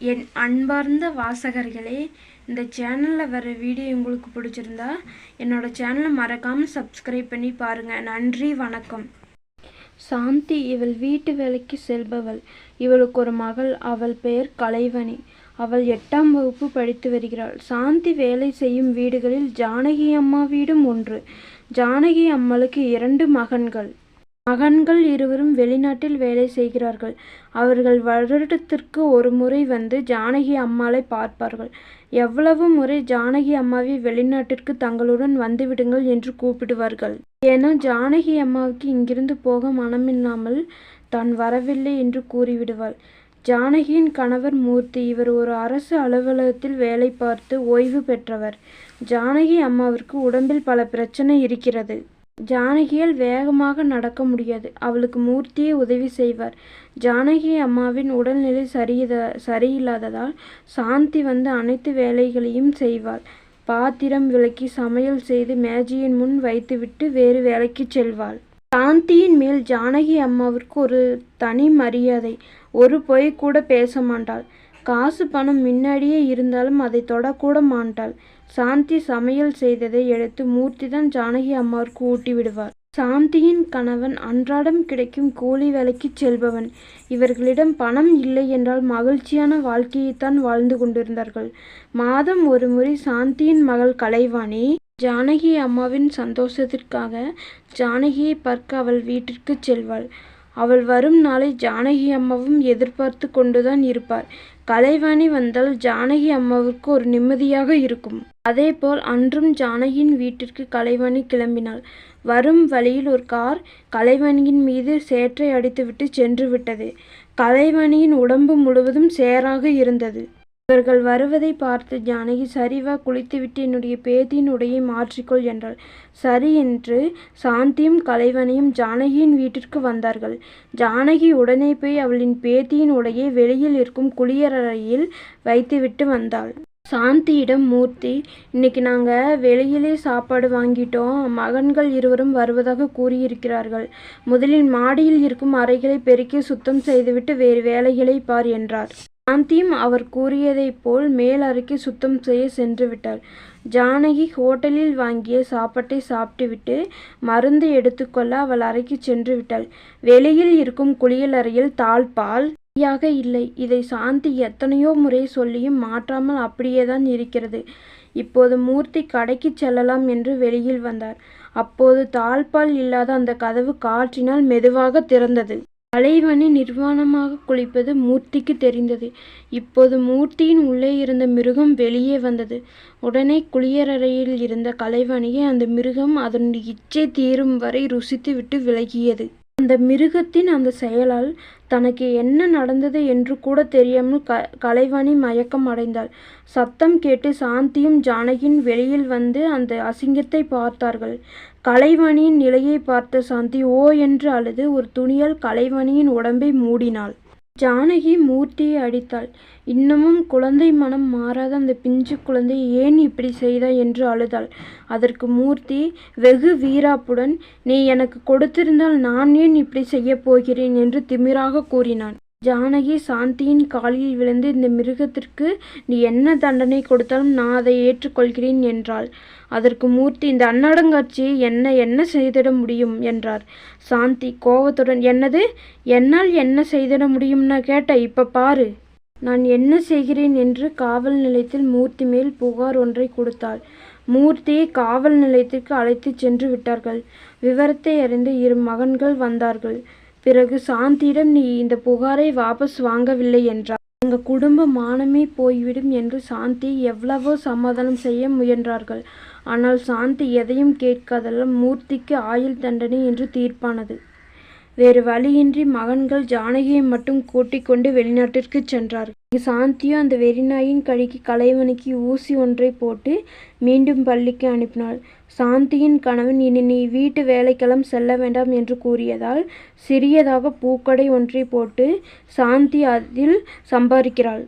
என் அன்பார்ந்த வாசகர்களே இந்த சேனலில் வர வீடியோ உங்களுக்கு பிடிச்சிருந்தா என்னோடய சேனலை மறக்காமல் சப்ஸ்கிரைப் பண்ணி பாருங்கள் நன்றி வணக்கம். சாந்தி இவள் வீட்டு வேலைக்கு செல்பவள். இவளுக்கு ஒரு மகள் அவள் பெயர் கலைவணி அவள் எட்டாம் வகுப்பு படித்து வருகிறாள். சாந்தி வேலை செய்யும் வீடுகளில் ஜானகி அம்மா வீடும் ஒன்று. ஜானகி அம்மாளுக்கு இரண்டு மகன்கள். மகன்கள் இருவரும் வெளிநாட்டில் வேலை செய்கிறார்கள். அவர்கள் வருடத்திற்கு ஒரு முறை வந்து ஜானகி அம்மாளை பார்ப்பார்கள். எவ்வளவு முறை ஜானகி அம்மாவை வெளிநாட்டிற்கு தங்களுடன் வந்துவிடுங்கள் என்று கூப்பிடுவார்கள். ஏன்னா ஜானகி அம்மாவுக்கு இங்கிருந்து போக மனமில்லாமல் தான் வரவில்லை என்று கூறிவிடுவாள். ஜானகியின் கணவர் மூர்த்தி இவர் ஒரு அரசு அலுவலகத்தில் வேலை பார்த்து ஓய்வு பெற்றவர். ஜானகி அம்மாவிற்கு உடம்பில் பல பிரச்சனை இருக்கிறது. ஜானகியால் வேகமாக நடக்க முடியாது. அவளுக்கு மூர்த்தியே உதவி செய்வார். ஜானகி அம்மாவின் உடல்நிலை சரியத சரியில்லாததால் சாந்தி வந்து அனைத்து வேலைகளையும் செய்வாள். பாத்திரம் விளக்கி சமையல் செய்து மேஜையின் முன் வைத்துவிட்டு வேறு வேலைக்கு செல்வாள். சாந்தியின் மேல் ஜானகி அம்மாவிற்கு ஒரு தனி மரியாதை. ஒரு பொய் கூட பேச மாட்டாள். காசு பணம் முன்னாடியே இருந்தாலும் அதை தொடக்கூட மாட்டாள் சாந்தி சமையல் செய்ததை எடுத்து மூர்த்தி தான் ஜானகி அம்மாவுக்கு ஊட்டி விடுவார் சாந்தியின் கணவன் அன்றாடம் கிடைக்கும் கூலி வேலைக்கு செல்பவன். இவர்களிடம் பணம் இல்லை என்றால் மகிழ்ச்சியான வாழ்க்கையைத்தான் வாழ்ந்து கொண்டிருந்தார்கள். மாதம் ஒரு முறை சாந்தியின் மகள் கலைவாணி ஜானகி அம்மாவின் சந்தோஷத்திற்காக ஜானகியை பார்க்க அவள் வீட்டிற்கு செல்வாள். அவள் வரும் நாளை ஜானகி அம்மாவும் எதிர்பார்த்து கொண்டுதான் இருப்பார். கலைவாணி வந்தால் ஜானகி அம்மாவுக்கு ஒரு நிம்மதியாக இருக்கும். அதேபோல் அன்றும் ஜானகியின் வீட்டிற்கு கலைவாணி கிளம்பினாள். வரும் வழியில் ஒரு கார் கலைவாணியின் மீது சேற்றை அடித்துவிட்டு சென்று விட்டது. கலைவாணியின் உடம்பு முழுவதும் சேராக இருந்தது. இவர்கள் வருவதை பார்த்து ஜானகி சரிவா குளித்துவிட்டு என்னுடைய பேத்தியின் உடையை மாற்றிக்கொள் என்றாள். சரி என்று சாந்தியும் கலைவனையும் ஜானகியின் வீட்டிற்கு வந்தார்கள். ஜானகி உடனே போய் அவளின் பேத்தியின் உடையை வெளியில் இருக்கும் குளியலறையில் வைத்துவிட்டு வந்தாள். சாந்தியிடம் மூர்த்தி இன்னைக்கு நாங்கள் வெளியிலே சாப்பாடு வாங்கிட்டோம். மகன்கள் இருவரும் வருவதாக கூறியிருக்கிறார்கள். முதலில் மாடியில் இருக்கும் அறைகளை பெருக்கி சுத்தம் செய்துவிட்டு வேறு வேலைகளை பார் என்றார். சாந்தியும் அவர் கூறியதைப் போல் மேல் அறைக்கு சுத்தம் செய்ய சென்று விட்டாள் ஜானகி ஹோட்டலில் வாங்கிய சாப்பாட்டை சாப்பிட்டுவிட்டு மருந்து எடுத்துக்கொள்ள அவள் அறைக்கு சென்று விட்டாள். வெளியில் இருக்கும் குளியலறையில் தாழ்பால் சரியாக இல்லை. இதை சாந்தி எத்தனையோ முறை சொல்லியும் மாற்றாமல் அப்படியேதான் இருக்கிறது. இப்போது மூர்த்தி கடைக்கு செல்லலாம் என்று வெளியில் வந்தார். அப்போது தாழ்பால் இல்லாத அந்த கதவு காற்றினால் மெதுவாக திறந்தது. கலைவணி நிர்வாணமாக குளிப்பது மூர்த்திக்கு தெரிந்தது. இப்போது மூர்த்தியின் உள்ளே இருந்த மிருகம் வெளியே வந்தது. உடனே குளியலறையில் இருந்த கலைவணியை அந்த மிருகம் அதனுடைய இச்சை தீரும் வரை ருசித்துவிட்டு விலகியது. அந்த மிருகத்தின் அந்த செயலால் தனக்கு என்ன நடந்தது என்று கூட தெரியாமல் க கலைவாணி மயக்கம் அடைந்தாள். சத்தம் கேட்டு சாந்தியும் ஜானகியும் வெளியில் வந்து அந்த அசிங்கத்தை பார்த்தார்கள். கலைவாணியின் நிலையை பார்த்த சாந்தி ஓ என்று அழுது ஒரு துணியால் கலைவாணியின் உடம்பை மூடினாள். ஜானகி மூர்த்தியை அடித்தாள். இன்னமும் குழந்தை மனம் மாறாத அந்த பிஞ்சு குழந்தை ஏன் இப்படி செய்தாய் என்று அழுதாள். அதற்கு மூர்த்தி வெகு வீராப்புடன் நீ எனக்கு கொடுத்திருந்தால் நான் ஏன் இப்படி செய்யப் போகிறேன்? என்று திமிராக கூறினான். ஜானகி சாந்தியின் காலில் விழுந்து இந்த மிருகத்திற்கு நீ என்ன தண்டனை கொடுத்தாலும் நான் அதை ஏற்றுக்கொள்கிறேன் என்றாள். அதற்கு மூர்த்தி இந்த அன்னடங்காட்சியை என்ன என்ன செய்திட முடியும்? என்றார். சாந்தி கோபத்துடன் என்னது? என்னால் என்ன செய்திட முடியும்னா கேட்ட இப்ப பாரு. நான் என்ன செய்கிறேன்? என்று காவல் நிலையத்தில் மூர்த்தி மேல் புகார் ஒன்றை கொடுத்தாள். மூர்த்தியை காவல் நிலையத்திற்கு அழைத்துச் சென்று விட்டார்கள். விவரத்தை அறிந்து இரு மகன்கள் வந்தார்கள். பிறகு சாந்தியிடம் நீ இந்த புகாரை வாபஸ் வாங்கவில்லை என்றார். எங்க குடும்ப மானமே போய்விடும் என்று சாந்தி எவ்வளவோ சமாதானம் செய்ய முயன்றார்கள். ஆனால் சாந்தி எதையும் கேட்காததால் மூர்த்திக்கு ஆயுள் தண்டனை என்று தீர்ப்பானது. வேறு வழியின்றி மகன்கள் ஜானகியை மட்டும் கூட்டிக் கொண்டு வெளிநாட்டிற்கு சென்றார். சாந்தியோ அந்த வெறிநாயின் கழிக்கு கலைவனுக்கு ஊசி ஒன்றை போட்டு மீண்டும் பள்ளிக்கு அனுப்பினாள். சாந்தியின் கணவன் இனி நீ வீட்டு வேலைக்கெல்லாம் செல்ல வேண்டாம் என்று கூறியதால் சிறியதாக பூக்கடை ஒன்றை போட்டு சாந்தி அதில் சம்பாதிக்கிறாள்.